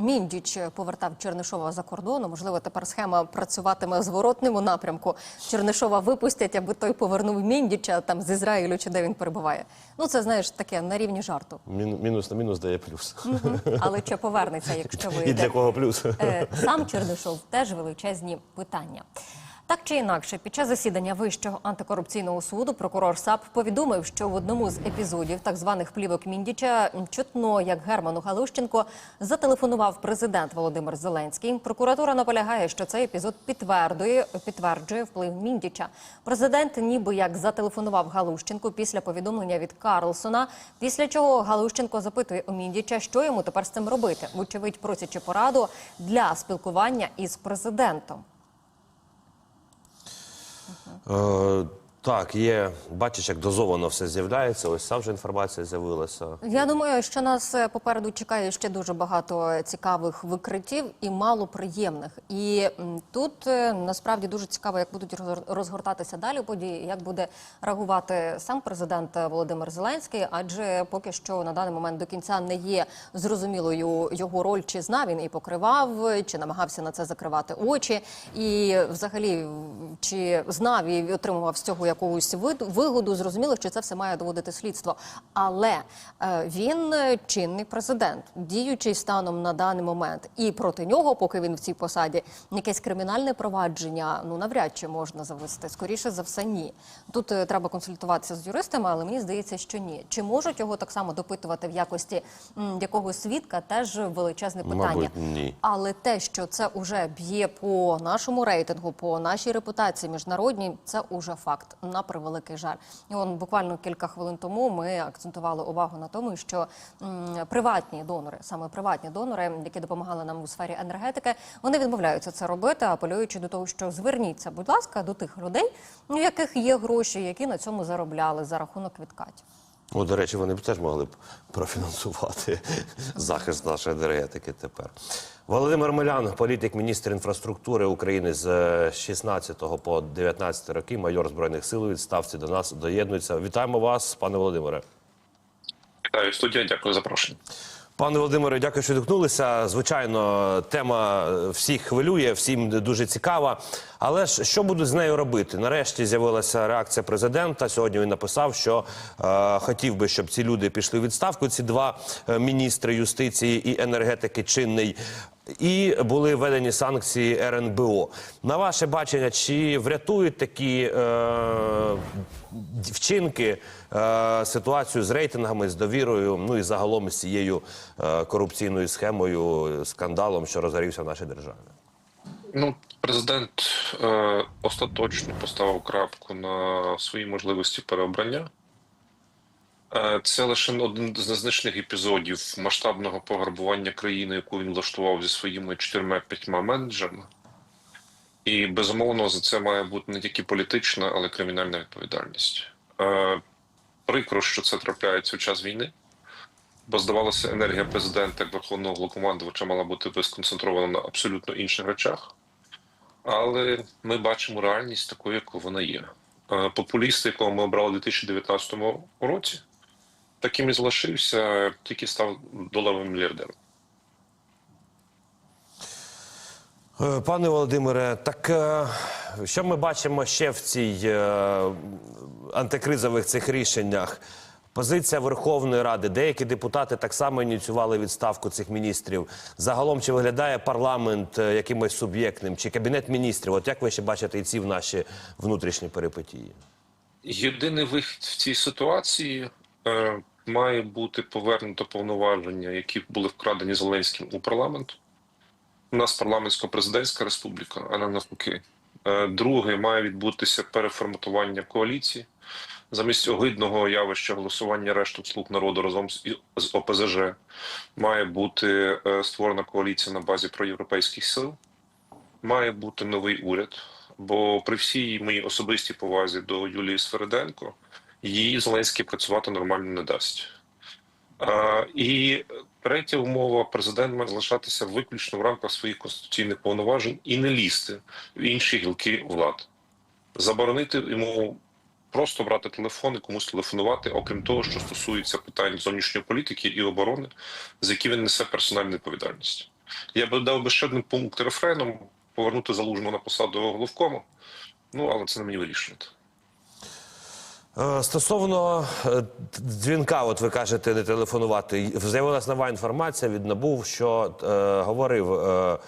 Міндіч повертав Чернишова за кордону. Можливо, тепер схема працюватиме в зворотному напрямку. Чернишова випустять, аби той повернув Міндіча там з Ізраїлю чи де він перебуває. Ну це знаєш таке на рівні жарту. Мін- Мінус на мінус дає плюс. Але чи повернеться, якщо І для кого плюс? Е, Сам Чернишов теж величезні питання. Так чи інакше, під час засідання Вищого антикорупційного суду прокурор САП повідомив, що в одному з епізодів так званих плівок Міндіча чутно, як Герману Галущенко зателефонував президент Володимир Зеленський. Прокуратура наполягає, що цей епізод підтверджує, підтверджує вплив Міндіча. Президент ніби як зателефонував Галущенку після повідомлення від Карлсона, після чого Галущенко запитує у Міндіча, що йому тепер з цим робити, вочевидь просячи пораду для спілкування із президентом. Е, Так, є. Бачиш, як дозовано все з'являється. Ось ця вже інформація з'явилася. Я думаю, що нас е, попереду чекає ще дуже багато цікавих викриттів і мало приємних. І тут е, насправді дуже цікаво, як будуть розгор- розгортатися далі події, як буде реагувати сам президент е, Володимир Зеленський, адже поки що на даний момент до кінця не є зрозумілою його роль, чи знав він і покривав, чи намагався на це закривати очі, і взагалі чи знав і отримував з цього якусь вид- вигоду. Зрозуміло, що це все має доводити слідство. Але е, він е, чинний президент, діючий станом на даний момент, і проти нього, поки він в цій посаді, якесь кримінальне провадження ну навряд чи можна завести. Скоріше за все, ні. Тут е, треба консультуватися з юристами, але мені здається, що ні. Чи можуть його так само допитувати в якості якогось свідка, теж величезне питання. Мабуть, ні. Але те, що це вже б'є по нашому рейтингу, по нашій репутації міжнародній, це уже факт на превеликий жаль. І он буквально кілька хвилин тому ми акцентували увагу на тому, що приватні донори, саме приватні донори, які допомагали нам у сфері енергетики, вони відмовляються це робити, апелюючи до того, що зверніться, будь ласка, до тих людей, у яких є гроші, які на цьому заробляли за рахунок відкатів. О, до речі, вони б теж могли б профінансувати захист нашої енергетики тепер. Володимир Милян, політик, міністр інфраструктури України з е, 16 по 19 роки, майор збройних сил відставці до нас доєднується. Вітаємо вас, пане Володимире. Вітаю студія, дякую за запрошення. Пане Володимире, дякую, що відгукнулися. Звичайно, тема е, всіх хвилює, всім дуже цікава. Але ж що будуть з нею робити? Нарешті з'явилася реакція президента. Сьогодні він написав, що е, хотів би, щоб ці люди пішли у відставку. Ці два е, міністри юстиції і енергетики чинний. І були введені санкції РНБО. На ваше бачення, чи врятують такі е, вчинки е, ситуацію з рейтингами, з довірою, ну і загалом з цією корупційною схемою, скандалом, що розгорівся в нашій державі? Ну, президент е, остаточно поставив крапку на свої можливості переобрання. Е, це лише один з незначних епізодів масштабного пограбування країни, яку він влаштував зі своїми чотирма-п'ятьма менеджерами. І безумовно за це має бути не тільки політична, але й кримінальна відповідальність. Е, прикро, що це трапляється в час війни. Бо здавалося, енергія президента як верховного головнокомандувача мала бути сконцентрована на абсолютно інших речах. Але ми бачимо реальність такою, яку вона є. Е, Популіст, якого ми обрали у 2019 році, таким і залишився, тільки став доларовим мільярдером. Е, Пане Володимире, так е, що ми бачимо ще в цій антикризових цих рішеннях? Позиція Верховної Ради, деякі депутати так само ініціювали відставку цих міністрів. Загалом чи виглядає парламент е, якимось суб'єктним, чи кабінет міністрів? От як ви ще бачите і ці в наші внутрішні перипетії? Єдиний вихід в цій ситуації е, має бути повернуто повноваження, які були вкрадені Зеленським у парламент. У нас парламентсько-президентська республіка, а не навпаки. Е, друге, має відбутися переформатування коаліції. Замість огидного явища голосування решток слуг народу разом з, ОПЗЖ має бути е, створена коаліція на базі проєвропейських сил. Має бути новий уряд. Бо при всій моїй особистій повазі до Юлії Свериденко її Зеленський працювати нормально не дасть. А, і третя умова: президент має залишатися виключно в рамках своїх конституційних повноважень і не лізти в інші гілки влади. Заборонити йому просто брати телефон і комусь телефонувати, окрім того, що стосується питань зовнішньої політики і оборони, за які він несе персональну відповідальність. Я би дав би ще один пункт рефреном повернути залужного на посаду головкому. Ну але це не мені вирішувати. Е, Стосовно е, дзвінка, от ви кажете, не телефонувати. З'явилася нова інформація від НАБУ, що е, говорив е,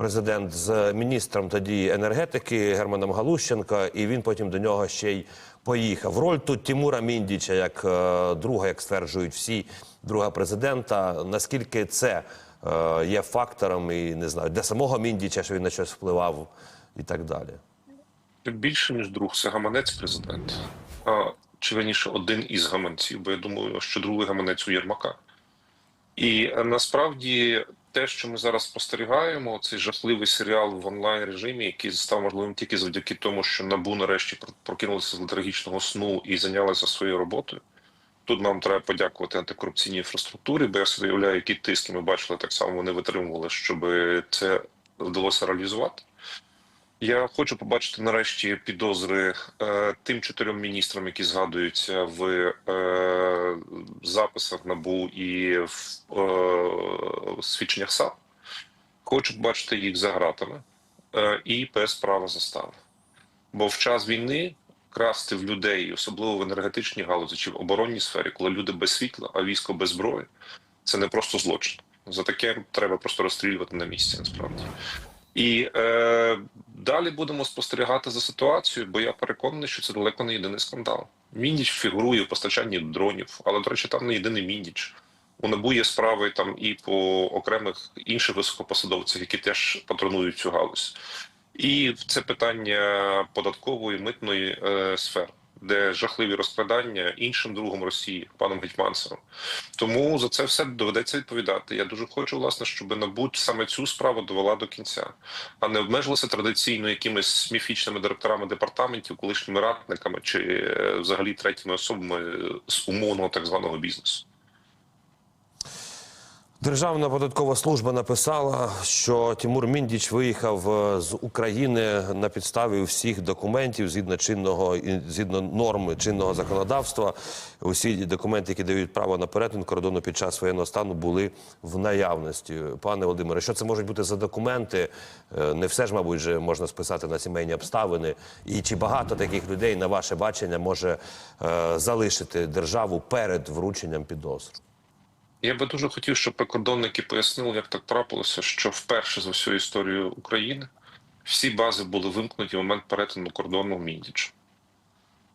президент з міністром тоді енергетики Германом Галущенко, і він потім до нього ще й поїхав. Роль тут Тимура Міндіча, як е, друга, як стверджують всі, друга президента. Наскільки це е, є фактором, і не знаю, для самого Міндіча, що він на щось впливав, і так далі. Більше ніж друг, це гаманець президента. А, чи верніше один із гаманців, бо я думаю, що другий гаманець у Єрмака. І е, насправді те, що ми зараз спостерігаємо, цей жахливий серіал в онлайн режимі, який став можливим тільки завдяки тому, що набу нарешті прокинулися з летаргічного сну і зайнялося своєю роботою. Тут нам треба подякувати антикорупційній інфраструктурі, бо я собі уявляю, які тиски ми бачили, так само вони витримували, щоб це вдалося реалізувати. Я хочу побачити нарешті підозри е, тим чотирьом міністрам, які згадуються в е, записах НАБУ і в е, свідченнях САП. Хочу побачити їх за гратами е, і без права застави. Бо в час війни красти в людей, особливо в енергетичній галузі чи в оборонній сфері, коли люди без світла, а військо без зброї, це не просто злочин. За таке треба просто розстрілювати на місці, насправді. І е, далі будемо спостерігати за ситуацією, бо я переконаний, що це далеко не єдиний скандал. Міндіч фігурує в постачанні дронів, але, до речі, там не єдиний міндіч. У НАБУ є справи там і по окремих інших високопосадовцях, які теж патронують цю галузь. І це питання податкової митної е, сфери, де жахливі розкрадання іншим другом Росії, паном Гетьманцевим. Тому за це все доведеться відповідати. Я дуже хочу, власне, щоб набуть саме цю справу довела до кінця, а не обмежилася традиційно якимись міфічними директорами департаментів, колишніми радниками чи е, взагалі третіми особами з умовного так званого бізнесу. Державна податкова служба написала, що Тимур Міндіч виїхав е, з України на підставі всіх документів згідно чинного згідно норм чинного законодавства. Усі документи, які дають право на перетин кордону під час воєнного стану, були в наявності. Пане Володимире, що це можуть бути за документи? Е, Не все ж, мабуть, же можна списати на сімейні обставини. І чи багато таких людей, на ваше бачення, може е, залишити державу перед врученням підозр? Я би дуже хотів, щоб прикордонники пояснили, як так трапилося, що вперше за всю історію України всі бази були вимкнуті в момент перетину кордону в Міндіч.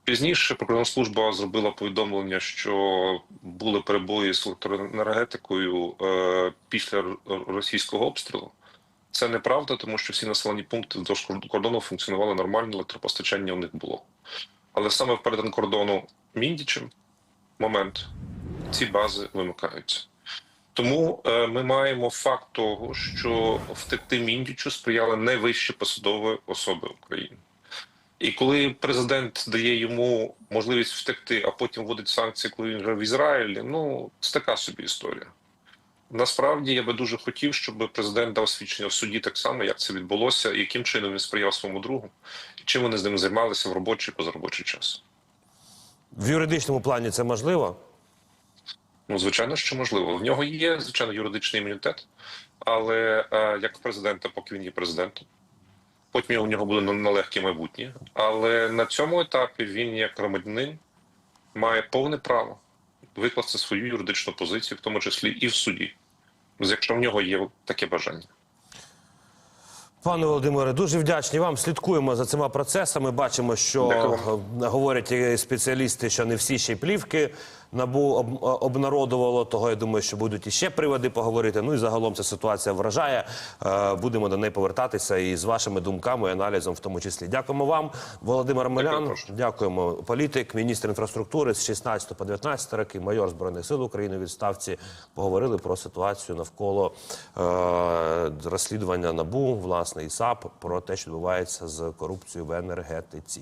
Пізніше прикордонна служба зробила повідомлення, що були перебої з електроенергетикою е, після російського обстрілу. Це неправда, тому що всі населені пункти вздовж кордону функціонували нормально, електропостачання у них було. Але саме в перетин кордону Міндічем момент ці бази вимикаються. Тому е, ми маємо факт того, що втекти Міндічу сприяли найвищі посадові особи України. І коли президент дає йому можливість втекти, а потім вводить санкції, коли він вже в Ізраїлі, ну це така собі історія. Насправді я би дуже хотів, щоб президент дав свідчення в суді так само, як це відбулося, і яким чином він сприяв своєму другу, і чим вони з ним займалися в робочий позаробочий час. В юридичному плані це можливо? Ну, звичайно, що можливо. В нього є звичайно юридичний імунітет, але е, як президента, поки він є президентом, потім у нього буде на майбутнє. Але на цьому етапі він, як громадянин, має повне право викласти свою юридичну позицію, в тому числі і в суді, якщо в нього є таке бажання. Пане Володимире, дуже вдячні вам. Слідкуємо за цими процесами. Бачимо, що Дякую говорять спеціалісти, що не всі ще й плівки набу об- обнародувало. Того я думаю, що будуть іще приводи поговорити. Ну і загалом ця ситуація вражає. Е, Будемо до неї повертатися і з вашими думками і аналізом, в тому числі. Дякуємо вам, Володимир прошу. Дякуємо. Політик, міністр інфраструктури з 16 по 19 роки, майор збройних сил України у відставці. Поговорили про ситуацію навколо е, розслідування набу, власне, і САП про те, що відбувається з корупцією в енергетиці.